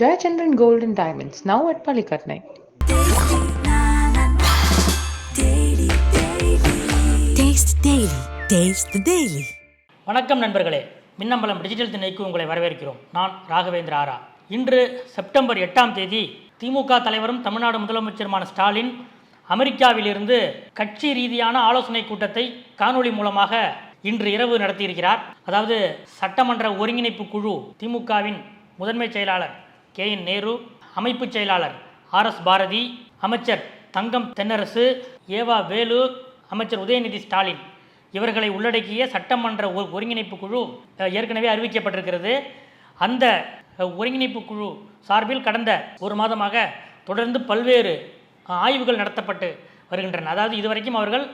Jayachandran Gold and Diamonds, now at Palikatnai. Taste Daily. Taste the Daily. வணக்கம் நண்பர்களே Minnambalam digital திணைக்கு உங்களை வரவேற்கிறோம் நான் ராகவேந்திர ஆரா இன்று செப்டம்பர் எட்டாம் தேதி திமுக தலைவரும் தமிழ்நாடு முதலமைச்சருமான ஸ்டாலின் அமெரிக்காவிலிருந்து கட்சி ரீதியான ஆலோசனை கூட்டத்தை காணொளி மூலமாக இன்று இரவு நடத்தியிருக்கிறார் அதாவது சட்டமன்ற ஒருங்கிணைப்பு குழு திமுகவின் முதன்மை செயலாளர் கே என் நேரு அமைப்பு செயலாளர் ஆர் எஸ் பாரதி அமைச்சர் தங்கம் தென்னரசு ஏவா வேலு அமைச்சர் உதயநிதி ஸ்டாலின். இவர்களை உள்ளடக்கிய சட்டமன்ற ஒருங்கிணைப்பு குழு ஏற்கனவே அறிவிக்கப்பட்டிருக்கிறது. அந்த ஒருங்கிணைப்பு குழு சார்பில் கடந்த ஒரு மாதமாக தொடர்ந்து பல்வேறு ஆய்வுகள் நடத்தப்பட்டு வருகின்றன. அதாவது இதுவரைக்கும் அவர்கள்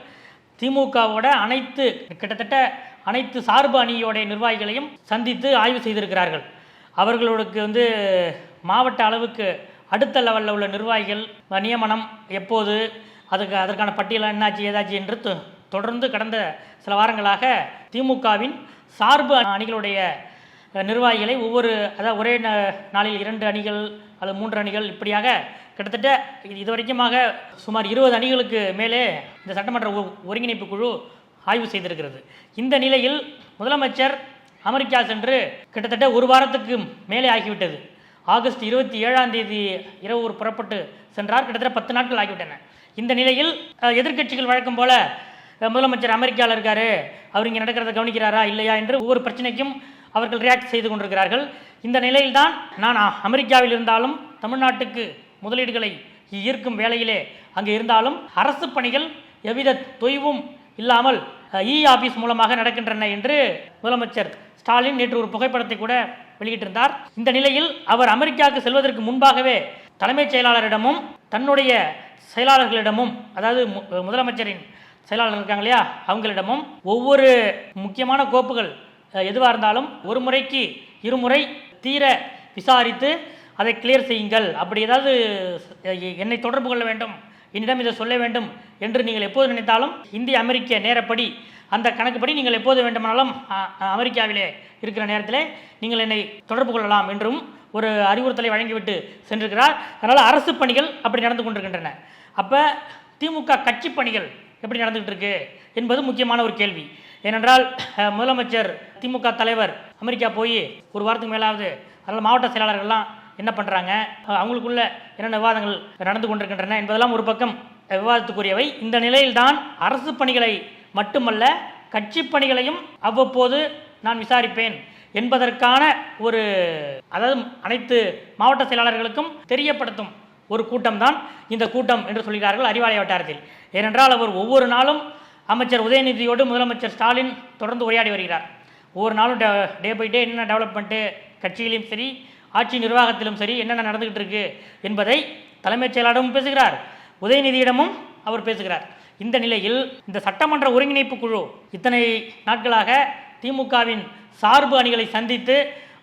திமுகவோட அனைத்து கிட்டத்தட்ட அனைத்து சார்பு அணியோடைய நிர்வாகிகளையும் சந்தித்து ஆய்வு செய்திருக்கிறார்கள். அவர்களுக்கு வந்து மாவட்ட அளவுக்கு அடுத்த லெவலில் உள்ள நிர்வாகிகள் நியமனம் எப்போது அதுக்கு அதற்கான பட்டியல் என்னாச்சு ஏதாச்சு என்று தொ- தொடர்ந்து கடந்த சில வாரங்களாக திமுகவின் சார்பு அணிகளுடைய நிர்வாகிகளை ஒவ்வொரு அதாவது ஒரே நாளில் இரண்டு அணிகள் அல்லது மூன்று அணிகள் இப்படியாக கிட்டத்தட்ட இது இதுவரைக்குமாக சுமார் இருபது அணிகளுக்கு மேலே இந்த சட்டமன்ற ஒ- ஒருங்கிணைப்பு குழு ஆய்வு செய்திருக்கிறது. இந்த நிலையில் முதலமைச்சர் அமெரிக்கா சென்று கிட்டத்தட்ட ஒரு வாரத்துக்கு மேலே ஆகிவிட்டது. ஆகஸ்ட் இருபத்தி ஏழாம் தேதி இரவு ஒரு புறப்பட்டு சென்றார். கிட்டத்தட்ட பத்து நாட்கள் ஆகிவிட்டன. இந்த நிலையில் எதிர்கட்சிகள் எதிர்க்கட்சிகள் வழக்கம் போல முதலமைச்சர் அமெரிக்காவில் இருக்காரு. அவர் இங்கே நடக்கிறத கவனிக்கிறாரா இல்லையா என்று ஒவ்வொரு பிரச்சனைக்கும் அவர்கள் ரியாக்ட் செய்து கொண்டிருக்கிறார்கள். இந்த நிலையில்தான் நான் அ- அமெரிக்காவில் இருந்தாலும் தமிழ்நாட்டுக்கு முதலீடுகளை ஈர்க்கும் வேலையிலே அங்கே இருந்தாலும் அரசு பணிகள் எவ்வித தொய்வும் இல்லாமல் இ ஆபீஸ் e மூலமாக நடக்கின்றன என்று முதலமைச்சர் ஸ்டாலின் நேற்று ஒரு புகைப்படத்தை கூட வெளியிட்டிருந்தார். இந்த நிலையில் அவர் அமெரிக்காவுக்கு செல்வதற்கு முன்பாகவே தலைமைச் செயலாளரிடமும் தன்னுடைய செயலாளர்களிடமும் அதாவது மு- முதலமைச்சரின் செயலாளர் இருக்காங்க இல்லையா அவங்களிடமும் ஒவ்வொரு முக்கியமான கோப்புகள் எதுவாக இருந்தாலும் ஒரு முறைக்கு இருமுறை தீர விசாரித்து அதை கிளியர் செய்யுங்கள். அப்படி ஏதாவது என்னை தொடர்பு கொள்ள வேண்டும் என்னிடம் இதை சொல்ல வேண்டும் என்று நீங்கள் எப்போது நினைத்தாலும் இந்திய அமெரிக்க நேரப்படி அந்த கணக்குப்படி நீங்கள் எப்போது வேண்டுமானாலும் அமெரிக்காவிலே இருக்கிற நேரத்திலே நீங்கள் என்னை தொடர்பு கொள்ளலாம் என்றும் ஒரு அறிவுறுத்தலை வழங்கிவிட்டு சென்றிருக்கிறார். அதனால் அரசு பணிகள் அப்படி நடந்து கொண்டிருக்கின்றன. அப்போ திமுக கட்சி பணிகள் எப்படி நடந்துகிட்டு இருக்கு என்பது முக்கியமான ஒரு கேள்வி. ஏனென்றால் முதலமைச்சர் திமுக தலைவர் அமெரிக்கா போய் ஒரு வாரத்துக்கு மேலாவது அதனால் மாவட்ட செயலாளர்கள்லாம் என்ன பண்ணுறாங்க அவங்களுக்குள்ள என்னென்ன விவாதங்கள் நடந்து கொண்டிருக்கின்றன என்பதெல்லாம் ஒரு பக்கம் விவாதத்துக்குரியவை. இந்த நிலையில்தான் அரசு பணிகளை மட்டுமல்ல கட்சி பணிகளையும் அவ்வப்போது நான் விசாரிப்பேன் என்பதற்கான ஒரு அதாவது அனைத்து மாவட்ட செயலாளர்களுக்கும் தெரியப்படுத்தும் ஒரு கூட்டம்தான் இந்த கூட்டம் என்று சொல்கிறார்கள் அறிவாலய வட்டாரத்தில். ஏனென்றால் அவர் ஒவ்வொரு நாளும் அமைச்சர் உதயநிதியோடு முதலமைச்சர் ஸ்டாலின் தொடர்ந்து உரையாடி வருகிறார். ஒவ்வொரு நாளும் டே பை டே என்ன டெவலப்மெண்ட்டு கட்சியிலும் சரி ஆட்சி நிர்வாகத்திலும் சரி என்னென்ன நடந்துகிட்டு இருக்கு என்பதை தலைமைச் செயலாளரும் பேசுகிறார். உதயநிதியிடமும் அவர் பேசுகிறார். இந்த நிலையில் இந்த சட்டமன்ற ஒருங்கிணைப்பு குழு இத்தனை நாட்களாக திமுகவின் சார்பு அணிகளை சந்தித்து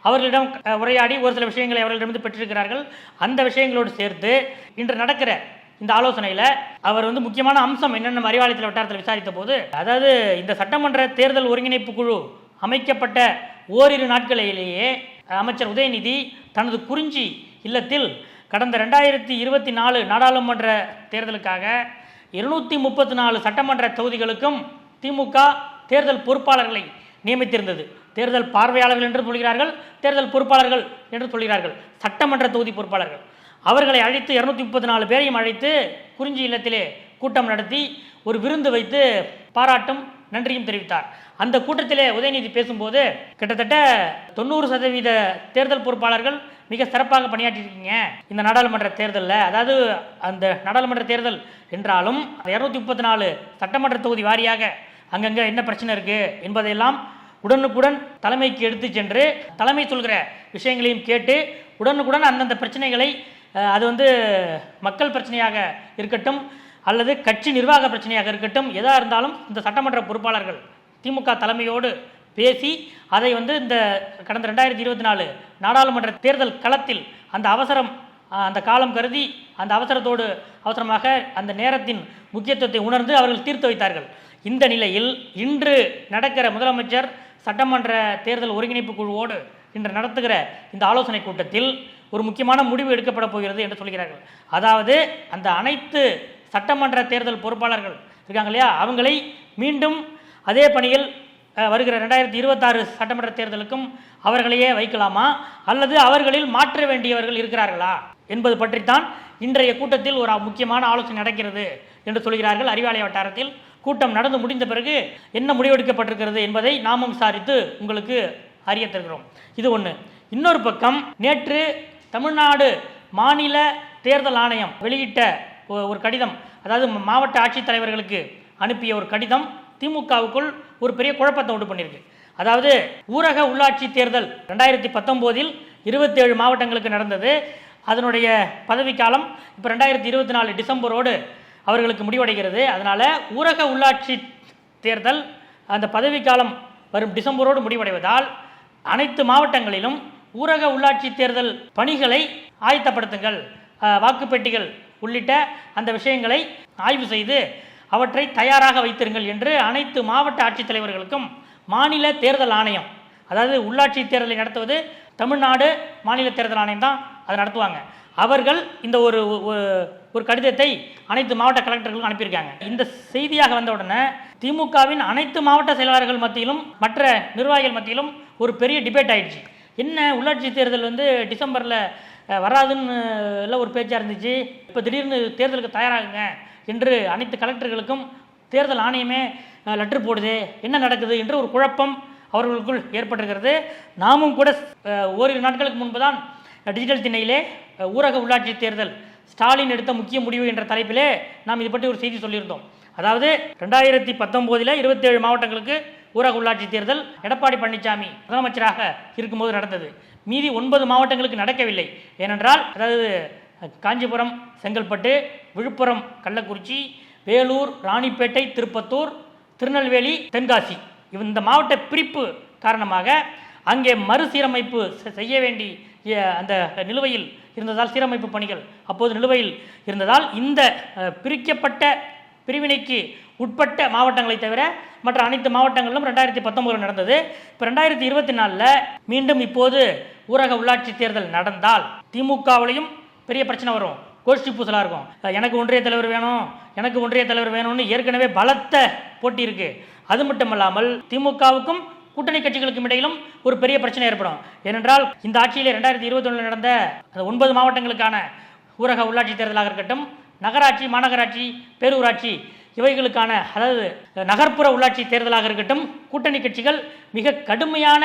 அவர்களிடம் உரையாடி ஒரு சில விஷயங்களை அவர்களிடமிருந்து பெற்றிருக்கிறார்கள். அந்த விஷயங்களோடு சேர்த்து இன்று நடக்கிற இந்த ஆலோசனையில் அவர் வந்து முக்கியமான அம்சம் என்னென்ன அறிவாலயத்தில் வட்டாரத்தில் விசாரித்த போது அதாவது இந்த சட்டமன்ற தேர்தல் ஒருங்கிணைப்பு குழு அமைக்கப்பட்ட ஓரிரு நாட்களிலேயே அமைச்சர் உதயநிதி தனது குறிஞ்சி இல்லத்தில் கடந்த ரெண்டாயிரத்தி இருபத்தி நாலு நாடாளுமன்ற தேர்தலுக்காக இருநூற்றி முப்பத்தி நாலு சட்டமன்ற தொகுதிகளுக்கும் திமுக தேர்தல் பொறுப்பாளர்களை நியமித்திருந்தது. தேர்தல் பார்வையாளர்கள் என்று சொல்கிறார்கள் தேர்தல் பொறுப்பாளர்கள் என்று சொல்கிறார்கள் சட்டமன்ற தொகுதி பொறுப்பாளர்கள். அவர்களை அழைத்து இரநூத்தி முப்பத்தி நாலு பேரையும் அழைத்து குறிஞ்சி இல்லத்திலே கூட்டம் நடத்தி ஒரு விருந்து வைத்து பாராட்டும் நன்றியும் தெரிவித்தார். அந்த கூட்டத்திலே உதயநிதி பேசும்போது கிட்டத்தட்ட தொண்ணூறு சதவீத தேர்தல் பொறுப்பாளர்கள் மிக சிறப்பாக பணியாற்றிருக்கீங்க இந்த நாடாளுமன்ற தேர்தலில் அதாவது அந்த நாடாளுமன்ற தேர்தல் என்றாலும் இரநூத்தி முப்பத்தி நாலு சட்டமன்ற தொகுதி வாரியாக அங்கங்கே என்ன பிரச்சனை இருக்குது என்பதையெல்லாம் உடனுக்குடன் தலைமைக்கு எடுத்து சென்று தலைமை சொல்கிற விஷயங்களையும் கேட்டு உடனுக்குடன் அந்தந்த பிரச்சனைகளை அது வந்து மக்கள் பிரச்சனையாக இருக்கட்டும் அல்லது கட்சி நிர்வாக பிரச்சனையாக இருக்கட்டும் எதாக இருந்தாலும் இந்த சட்டமன்ற பொறுப்பாளர்கள் திமுக தலைமையோடு பேசி அதை வந்து இந்த கடந்த ரெண்டாயிரத்தி இருபத்தி நாலு நாடாளுமன்ற தேர்தல் களத்தில் அந்த அவசரம் அந்த காலம் கருதி அந்த அவசரத்தோடு அவசரமாக அந்த நேரத்தின் முக்கியத்துவத்தை உணர்ந்து அவர்கள் தீர்த்து வைத்தார்கள். இந்த நிலையில் இன்று நடக்கிற முதலமைச்சர் சட்டமன்ற தேர்தல் ஒருங்கிணைப்பு குழுவோடு இன்று நடத்துகிற இந்த ஆலோசனை கூட்டத்தில் ஒரு முக்கியமான முடிவு எடுக்கப்பட போகிறது என்று சொல்கிறார்கள். அதாவது அந்த அனைத்து சட்டமன்ற தேர்தல் பொறுப்பாளர்கள் இருக்காங்க இல்லையா? அவங்களை மீண்டும் அதே பணியில் வருகிற ரெண்டாயிரத்தி இருபத்தாறு சட்டமன்ற தேர்தலுக்கும் அவர்களையே வைக்கலாமா? அல்லது அவர்களில் மாற்ற வேண்டியவர்கள் இருக்கிறார்களா? என்பது பற்றித்தான் இன்றைய கூட்டத்தில் ஒரு முக்கியமான ஆலோசனை நடக்கிறது என்று சொல்கிறார்கள் அறிவாலய வட்டாரத்தில். கூட்டம் நடந்து முடிந்த பிறகு என்ன முடிவெடுக்கப்பட்டிருக்கிறது என்பதை நாமும் விசாரித்து உங்களுக்கு அறிய தருகிறோம். இது ஒன்று இன்னொரு பக்கம் நேற்று தமிழ்நாடு மாநில தேர்தல் ஆணையம் வெளியிட்ட ஒரு கடிதம் அதாவது மாவட்ட ஆட்சித்தலைவர்களுக்கு அனுப்பிய ஒரு கடிதம் திமுகவுக்குள் ஒரு பெரிய குழப்பத்தை உண்டு பண்ணியிருக்கு. அதாவது ஊரக உள்ளாட்சி தேர்தல் ரெண்டாயிரத்தி பத்தொம்போதில் இருபத்தேழு மாவட்டங்களுக்கு நடந்தது. அதனுடைய பதவிக்காலம் இப்போ ரெண்டாயிரத்தி இருபத்தி நாலு டிசம்பரோடு அவர்களுக்கு முடிவடைகிறது. அதனால் ஊரக உள்ளாட்சி தேர்தல் அந்த பதவிக்காலம் வரும் டிசம்பரோடு முடிவடைவதால் அனைத்து மாவட்டங்களிலும் ஊரக உள்ளாட்சி தேர்தல் பணிகளை ஆயத்தப்படுத்துங்கள். வாக்குப்பெட்டிகள் உள்ளிட்ட அந்த விஷயங்களை ஆய்வு செய்து அவற்றை தயாராக வைத்திருங்கள் என்று அனைத்து மாவட்ட ஆட்சித்தலைவர்களுக்கும் மாநில தேர்தல் ஆணையம் அதாவது உள்ளாட்சி தேர்தலை நடத்துவது தமிழ்நாடு மாநில தேர்தல் ஆணையம் தான் அதை நடத்துவாங்க. அவர்கள் இந்த ஒரு ஒரு- கடிதத்தை அனைத்து மாவட்ட கலெக்டர்களுக்கும் அனுப்பியிருக்காங்க. இந்த செய்தியாக வந்த உடனே திமுகவின் அனைத்து மாவட்ட செயலாளர்கள் மத்தியிலும் மற்ற நிர்வாகிகள் மத்தியிலும் ஒரு பெரிய டிபேட் ஆயிடுச்சு. என்ன உள்ளாட்சி தேர்தல் வந்து டிசம்பரில் வராதுன்னு எல்லாம் ஒரு பேச்சாக இருந்துச்சு. இப்போ திடீர்னு தேர்தலுக்கு தயாராகுங்க. என்று அனைத்து கலெக்டர்களுக்கும் தேர்தல் ஆணையமே லெட்டர் போடுது. என்ன நடக்குது என்று ஒரு குழப்பம் அவர்களுக்குள் ஏற்பட்டிருக்கிறது. நாமும் கூட ஓரிரு நாட்களுக்கு முன்பு தான் டிஜிட்டல் திண்ணையிலே ஊரக உள்ளாட்சி தேர்தல் ஸ்டாலின் எடுத்த முக்கிய முடிவு என்ற தலைப்பிலே நாம் இது பற்றி ஒரு செய்தி சொல்லியிருந்தோம். அதாவது ரெண்டாயிரத்தி பத்தொம்போதில் இருபத்தேழு மாவட்டங்களுக்கு ஊரக உள்ளாட்சி தேர்தல் எடப்பாடி பழனிசாமி முதலமைச்சராக இருக்கும்போது நடந்தது. மீதி ஒன்பது மாவட்டங்களுக்கு நடக்கவில்லை. ஏனென்றால் அதாவது காஞ்சிபுரம் செங்கல்பட்டு விழுப்புரம் கள்ளக்குறிச்சி வேலூர் ராணிப்பேட்டை திருப்பத்தூர் திருநெல்வேலி தென்காசி. இந்த மாவட்ட பிரிப்பு காரணமாக அங்கே மறுசீரமைப்பு செ- செய்ய வேண்டி அந்த நிலுவையில் இருந்ததால் சீரமைப்பு பணிகள் அப்போது நிலுவையில் இருந்ததால் இந்த பிரிக்கப்பட்ட பிரிவினைக்கு உட்பட்ட மாவட்டங்களை தவிர மற்ற அனைத்து மாவட்டங்களிலும் ரெண்டாயிரத்தி பத்தொன்பதில் நடந்தது. இப்போ ரெண்டாயிரத்தி இருபத்தி நாலில் மீண்டும் இப்போது ஊரக உள்ளாட்சி தேர்தல் நடந்தால் திமுகவிலையும் பெரிய பிரச்சனை வரும். கோஷ்டி பூசலாக இருக்கும். எனக்கு ஒன்றிய தலைவர் வேணும் எனக்கு ஒன்றிய தலைவர் வேணும்னு ஏற்கனவே பலத்த போட்டி இருக்கு. அது மட்டுமல்லாமல் திமுகவுக்கும் கூட்டணி கட்சிகளுக்கும் இடையிலும் ஒரு பெரிய பிரச்சனை ஏற்படும். ஏனென்றால் இந்த ஆட்சியிலே ரெண்டாயிரத்தி இருபத்தி ஒன்றில் நடந்த அந்த ஒன்பது மாவட்டங்களுக்கான ஊரக உள்ளாட்சி தேர்தலாக இருக்கட்டும் நகராட்சி மாநகராட்சி பேரூராட்சி இவைகளுக்கான அதாவது நகர்ப்புற உள்ளாட்சி தேர்தலாக இருக்கட்டும் கூட்டணி கட்சிகள் மிக கடுமையான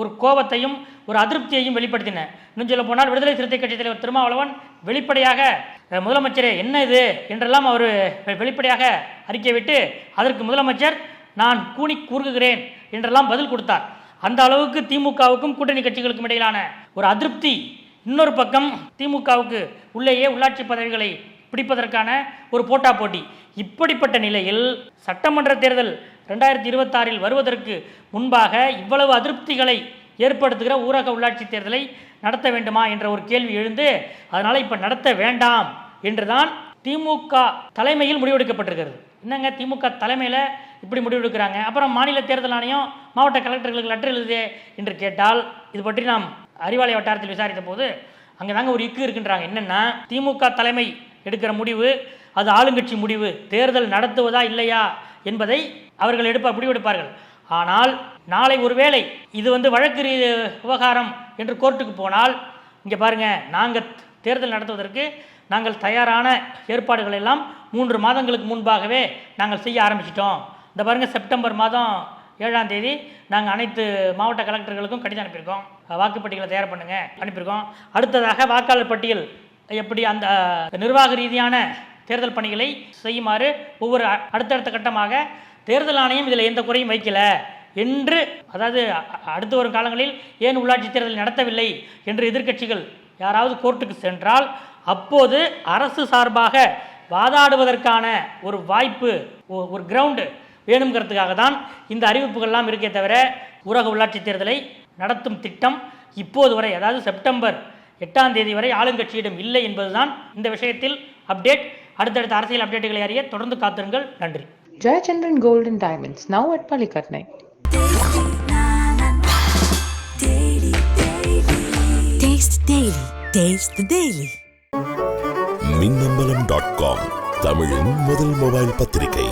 ஒரு கோபத்தையும் ஒரு அதிருப்தியையும் வெளிப்படுத்தின. இன்னும் சொல்ல போனால் விடுதலை சிறுத்தை கட்சித் தலைவர் திருமாவளவன் வெளிப்படையாக முதலமைச்சரே என்ன இது? என்றெல்லாம் அவர் வெளிப்படையாக அறிக்கை விட்டு அதற்கு முதலமைச்சர் நான் கூனி கூறுகிறேன் என்றெல்லாம் பதில் கொடுத்தார். அந்த அளவுக்கு திமுகவுக்கும் கூட்டணி கட்சிகளுக்கும் இடையிலான ஒரு அதிருப்தி. இன்னொரு பக்கம் திமுகவுக்கு உள்ளேயே உள்ளாட்சி பதவிகளை பிடிப்பதற்கான ஒரு போட்டா போட்டி. இப்படிப்பட்ட நிலையில் சட்டமன்ற தேர்தல் ரெண்டாயிரத்தி இருபத்தாறில் வருவதற்கு முன்பாக இவ்வளவு அதிருப்திகளை ஏற்படுத்துகிற ஊரக உள்ளாட்சி தேர்தலை நடத்த வேண்டுமா என்ற ஒரு கேள்வி எழுந்து அதனால் இப்போ நடத்த வேண்டாம் என்றுதான் திமுக தலைமையில் முடிவெடுக்கப்பட்டிருக்கிறது. என்னங்க திமுக தலைமையில் இப்படி முடிவெடுக்கிறாங்க? அப்புறம் மாநில தேர்தல் ஆணையம் மாவட்ட கலெக்டர்களுக்கு லெட்டர் எழுதுதே என்று கேட்டால் இது பற்றி நாம் அறிவாலய வட்டாரத்தில் விசாரித்த போது அங்கே தாங்க ஒரு இக்கு இருக்குன்றாங்க. என்னென்னா திமுக தலைமை எடுக்கிற முடிவு அது ஆளுங்கட்சி முடிவு தேர்தல் நடத்துவதா இல்லையா? என்பதை அவர்கள் எடுப்ப முடிவெடுப்பார்கள். ஆனால் நாளை ஒருவேளை இது வந்து வழக்கு ரீ- விவகாரம் என்று கோர்ட்டுக்கு போனால் இங்கே பாருங்க நாங்கள் தேர்தல் நடத்துவதற்கு நாங்கள் தயாரான ஏற்பாடுகள் எல்லாம் மூன்று மாதங்களுக்கு முன்பாகவே நாங்கள் செய்ய ஆரம்பிச்சிட்டோம். இந்த பாருங்கள் செப்டம்பர் மாதம் ஏழாம் தேதி நாங்கள் அனைத்து மாவட்ட கலெக்டர்களுக்கும் கடிதம் அனுப்பியிருக்கோம். வாக்குப்பட்டியலை தயார் பண்ணுங்கள் அனுப்பியிருக்கோம். அடுத்ததாக வாக்காளர் பட்டியல் எப்படி அந்த நிர்வாக ரீதியான தேர்தல் பணிகளை செய்யுமாறு ஒவ்வொரு அடுத்தடுத்த கட்டமாக தேர்தல் ஆணையம் இதில் எந்த குறையும் வைக்கல என்று அதாவது அடுத்து வரும் காலங்களில் ஏன் உள்ளாட்சி தேர்தல் நடத்தவில்லை என்று எதிர்க்கட்சிகள் யாராவது கோர்ட்டுக்கு சென்றால் அப்போது அரசு சார்பாக வாதாடுவதற்கான ஒரு வாய்ப்பு ஒ- ஒரு கிரவுண்டு வேணுங்கிறதுக்காக தான் இந்த அறிவிப்புகள்லாம் இருக்கே தவிர ஊரக உள்ளாட்சி தேர்தலை நடத்தும் திட்டம் இப்போது வரை அதாவது செப்டம்பர் எட்டாம் தேதி வரை ஆளுங்கட்சியிடம் இல்லை என்பதுதான் இந்த விஷயத்தில் அப்டேட். அடுத்தடுத்த அரசியல் அப்டேட்டுகளை அறிய தொடர்ந்து காத்திருங்கள் நன்றி Taste the Daily. Taste the Daily. மின்னம்பலம் டாட் காம் தமிழின் முதல் மொபைல் பத்திரிகை